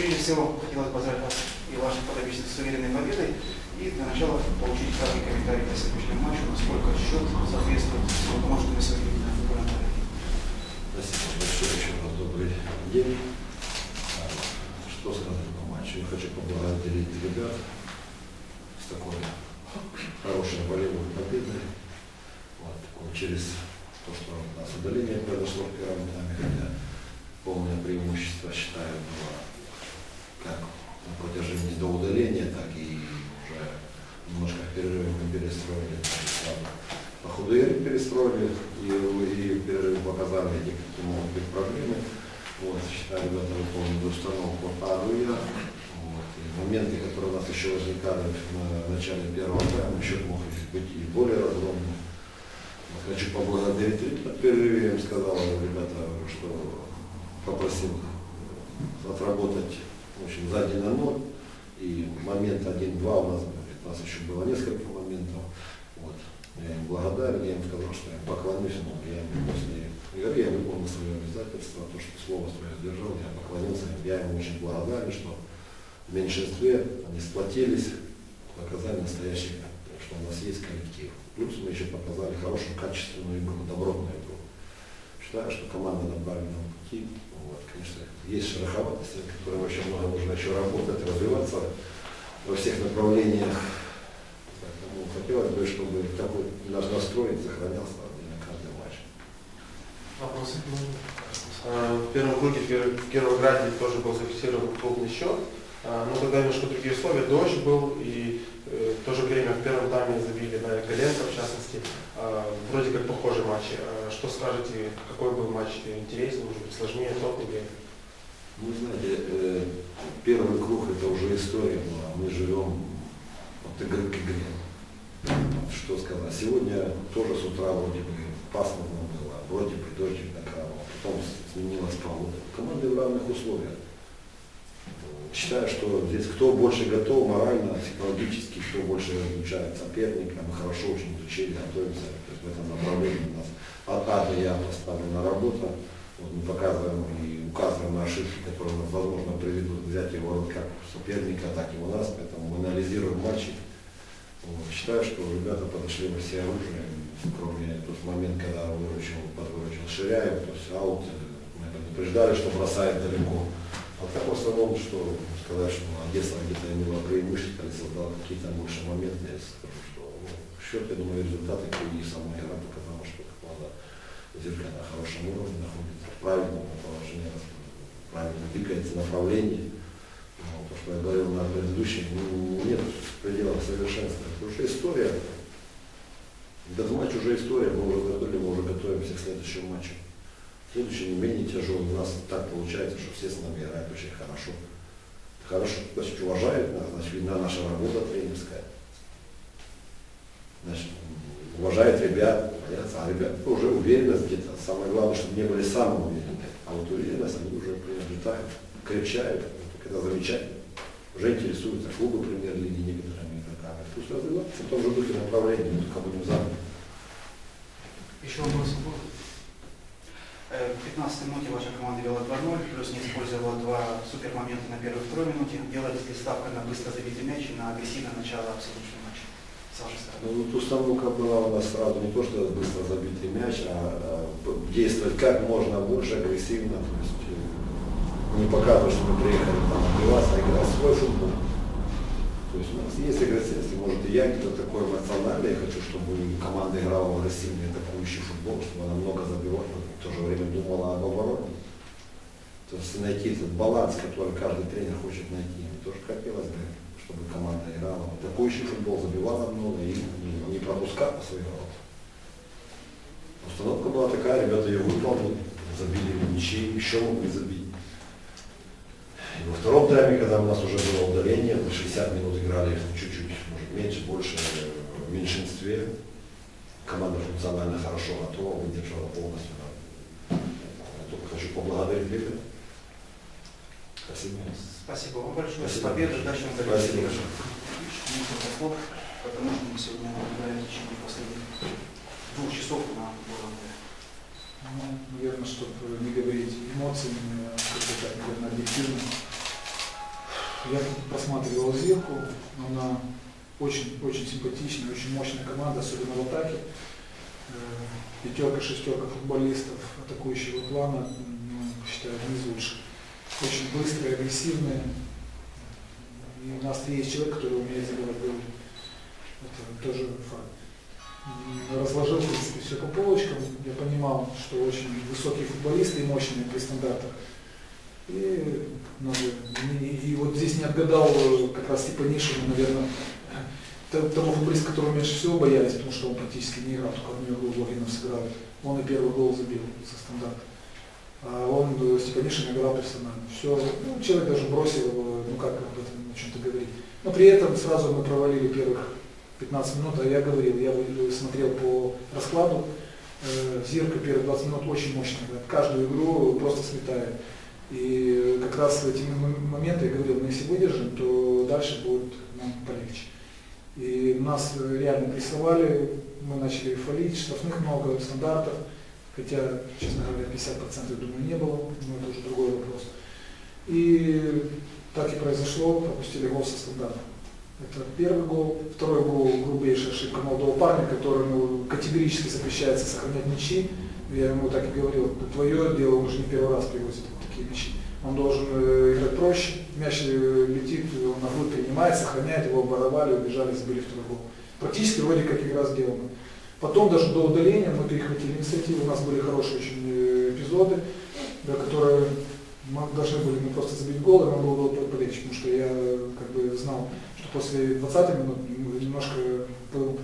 Прежде всего, хотелось поздравить вас и ваших подопечных с уверенной победой. И для начала получить краткий комментарий по сегодняшнему матчу, насколько счет соответствует тому, что мы сегодня видим на футбольном поле. Спасибо большое, еще раз добрый день. А, Что сказать по матчу? Я хочу поблагодарить ребят с такой хорошей волевой победой. Вот, такой, через то, что у нас удаление произошло в первом тайме, хотя полное преимущество, считаю, было как на протяжении до удаления, так и уже немножко в перерыве мы перестроили. По ходу перестроили и, и в перерыве показали, где какие могут быть проблемы. Вот, считаю, ребята выполнили установку АДУЯ. Вот, и моменты, которые у нас еще возникали в начале первого тайма, счет мог быть и более разгромным. Вот Хочу поблагодарить перерыве я им сказал, ребята, что попросил отработать в общем, сзади на ноль. И момент 1-2 у нас, у нас еще было несколько моментов. Вот. Я им благодарен, я им сказал, что я поклонюсь, но я им после игры я выполнил свое обязательство, то, что слово свое сдержал, я поклонился, им. я им очень благодарен, что в меньшинстве они сплотились, показали настоящий, что у нас есть коллектив. Плюс мы еще показали хорошую, качественную игру, добротную игру. Считаю, что команда на правильном пути. Конечно, есть шероховатости, которые вообще много нужно еще работать, развиваться во всех направлениях. Поэтому хотелось бы, чтобы такой наш настрой сохранялся на каждый матч. Вопросы? А, В первом круге в Кир- в Кировограде тоже был зафиксирован крупный счет, но тогда немножко другие условия, дождь был, и э, в то же время в первом тайме забили на Коленко, в частности. А, Вроде как похожий матч. А Что скажете, какой был матч интереснее, может быть, сложнее, тот или... Ну, знаете, э, первый круг это уже история была. Мы живем от игры к игре. Что сказать. Сегодня тоже с утра вроде бы пасмурно было, вроде бы дождик накрапывал, потом сменилась погода. Команды в равных условиях. Считаю, что здесь кто больше готов морально, психологически, кто больше изучает соперника, мы хорошо очень изучили, готовимся то есть в этом направлении у нас от А до Я поставлена работа. Вот мы показываем и указываем на ошибки, которые, возможно, приведут взятию ворот как соперника, так и у нас, поэтому мы анализируем матчи. Вот. Считаю, что ребята подошли во все оружие, кроме тот момент, когда выручил, подвыручил Ширяев, то есть аут, э, мы предупреждали, что бросает далеко. А так в основном, что сказать, что Одесса где-то имела преимущество или создала какие-то больше моменты, я скажу, что ну, счет, я думаю, результаты и сама игра показала, что команда зеркально на хорошем уровне находится, в правильном положении, правильно двигается направление. Ну, то, что я говорил на предыдущем, ну, нет предела совершенства. Это уже история. Этот матч уже история, мы уже готовили, мы уже готовимся к следующему матчу. Следующий не менее тяжелый. У нас так получается, что все с нами играют очень хорошо. Хорошо, значит, уважают нас, значит, видна наша работа тренерская. Значит, уважают ребят, боятся, а ребят уже уверенность где-то. Самое главное, чтобы не были самые уверенные. А вот уверенность они уже приобретают, крепчают. Это замечательно. Уже интересуются клубы премьер-лиги некоторыми игроками. Пусть развиваются в том же духе направления, мы только будем за. Еще вопросы? Э, В 15 минуте ваша команда вела 2-0, плюс не использовала два супермомента на первой и второй минуте. Делает ли ставка на быстро забитый мяч и на агрессивное начало сегодняшнего матча? Ну, вот установка была у нас сразу не то, что быстро забитый мяч, а, а действовать как можно больше, агрессивно, то есть э, не показывать, что мы приехали там отбиваться, а играть свой футбол. То есть у нас есть агрессивность, и, может и я где-то такой эмоциональный, я хочу, чтобы команда играла в агрессивный атакующий футбол, чтобы она много забивала, но в то же время думала об обороне. То есть найти этот баланс, который каждый тренер хочет найти. Мне тоже хотелось бы, чтобы команда играла в атакующий футбол, забивала много и не, пропускала свои ворота. Установка была такая, ребята ее выполнили, забили ничьи, еще могли забить. И во втором тайме, когда у нас уже было удаление, мы 60 минут играли чуть-чуть, может меньше, больше э, в меньшинстве. Команда функционально хорошо готова, выдержала полностью. Я только хочу поблагодарить ребят. Спасибо. Спасибо вам большое. Спасибо. С победой, удачного Спасибо. Несколько слов, потому что мы сегодня наблюдаем в течение последних двух часов на поле. Ну, наверное, чтобы не говорить эмоциями, а как-то так, наверное, объективно. Я просматривал Зирку, она очень, очень симпатичная, очень мощная команда, особенно в атаке. Э, пятерка, шестерка футболистов атакующего плана, ну, считаю, одни из лучших. Очень быстрые, агрессивные. И у нас есть человек, который умеет забивать голы. Это тоже факт. Разложил, в принципе, все по полочкам. Я понимал, что очень высокие футболисты и мощные при стандартах. И, надо, и, и вот здесь не отгадал как раз Степанишин, наверное, того футболиста, которого меньше всего боялись, потому что он практически не играл, только одну игру Логинов сыграл. Он и первый гол забил со стандарта. А он э, Степанишин играл персонально. Все, ну, человек даже бросил его, ну как об этом о чем-то говорить. Но при этом сразу мы провалили первых 15 минут, а я говорил, я смотрел по раскладу, э, Зирка первые 20 минут очень мощно. Каждую игру просто сметает. И как раз в эти моменты я говорил, мы если выдержим, то дальше будет нам полегче. И нас реально прессовали, мы начали фалить, штрафных много, стандартов, хотя, честно говоря, 50% думаю не было, но это уже другой вопрос. И так и произошло, пропустили гол со стандарта. Это первый гол. Второй гол грубейшая ошибка молодого парня, которому категорически запрещается сохранять мячи. Я ему так и говорил, твое дело, он уже не первый раз привозит такие мячи. Он должен э, играть проще, мяч э, летит, он на грудь принимает, сохраняет, его оборовали, убежали, забили второй гол. Практически вроде как игра сделана. Потом даже до удаления мы перехватили инициативу, у нас были хорошие очень э, эпизоды, да, которые мы должны были мы просто забить гол, и нам было полегче, потому что я как бы знал, что после 20 минут немножко был,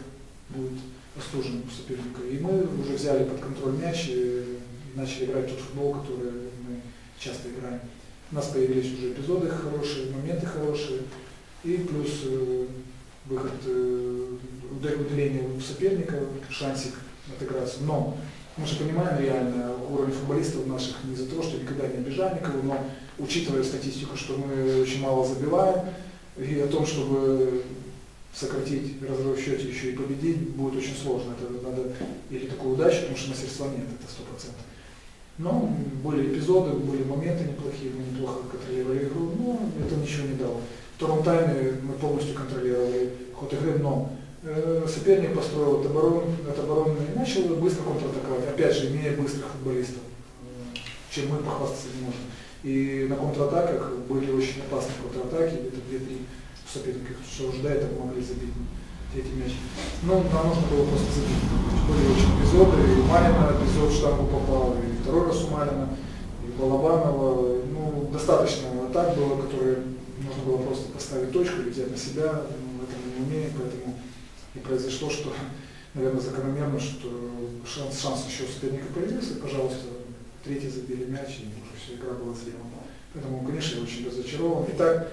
будет остужен у соперника. И мы уже взяли под контроль мяч и начали играть тот футбол, который часто играем. У нас появились уже эпизоды хорошие, моменты хорошие, и плюс э, выход, э, удаление соперника, шансик отыграться. Но мы же понимаем реально уровень футболистов наших не из-за того, что никогда не обижаем никого, но учитывая статистику, что мы очень мало забиваем, и о том, чтобы сократить разрыв в счете еще и победить, будет очень сложно. Это надо или такую удачу, потому что мастерства нет, это сто процентов. Но были эпизоды, были моменты неплохие, мы неплохо контролировали игру, но это ничего не дало. В втором тайме мы полностью контролировали ход игры, но э, соперник построил от обороны, от обороны и начал быстро контратаковать, опять же, имея быстрых футболистов, чем мы похвастаться не можем. И на контратаках были очень опасные контратаки, где-то 2-3 соперника, что уже до этого могли забить эти мячи. Но нам нужно было просто забить. Были очень эпизоды, и Малина эпизод в штангу попал, и второй раз у Малина, и Балабанова. Ну, достаточно атак было, которые нужно было просто поставить точку и взять на себя. Мы этого не умеем, поэтому и произошло, что, наверное, закономерно, что шанс, шанс еще у соперника появился, и, пожалуйста, третий забили мяч, и уже все, игра была сделана. Поэтому, конечно, я очень разочарован. Итак,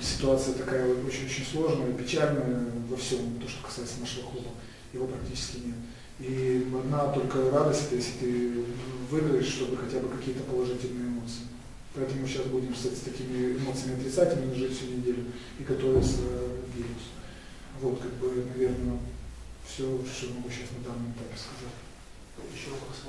ситуация такая очень-очень сложная, печальная во всем, то, что касается нашего клуба. Его практически нет. И одна только радость, если ты выиграешь, чтобы хотя бы какие-то положительные эмоции. Поэтому сейчас будем с, с такими эмоциями отрицательными жить всю неделю и готовиться к вирусу. Вот, как бы, наверное, все, что могу сейчас на данном этапе сказать. Еще вопрос.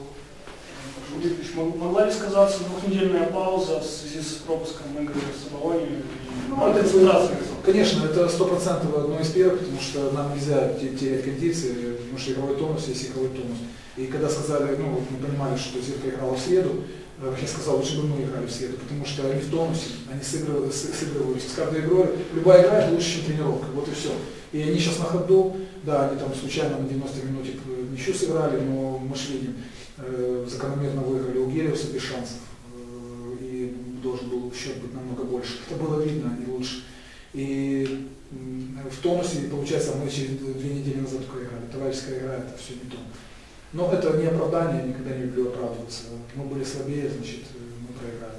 Могла ли сказаться двухнедельная пауза в связи с пропуском игры с Болонией? Ну, это, конечно, это стопроцентно одно из первых, потому что нам нельзя терять кондиции, потому что игровой тонус есть игровой тонус. И когда сказали, ну, мы понимали, что Зирка играла в среду, э, я сказал, лучше бы мы играли в среду, потому что они в тонусе, они сыгрывают, сыгрываются с каждой игрой. Любая игра это лучше, чем тренировка, вот и все. И они сейчас на ходу, да, они там случайно на 90 минуте ничего сыграли, но мы шли Э, закономерно выиграли у Гелиуса без шансов. Э, и должен был счет быть намного больше. Это было видно, они лучше. И в тонусе, получается, мы через две недели назад только играли. Товарищеская игра, это все не то. Но это не оправдание, я никогда не люблю оправдываться. Мы были слабее, значит, мы проиграли.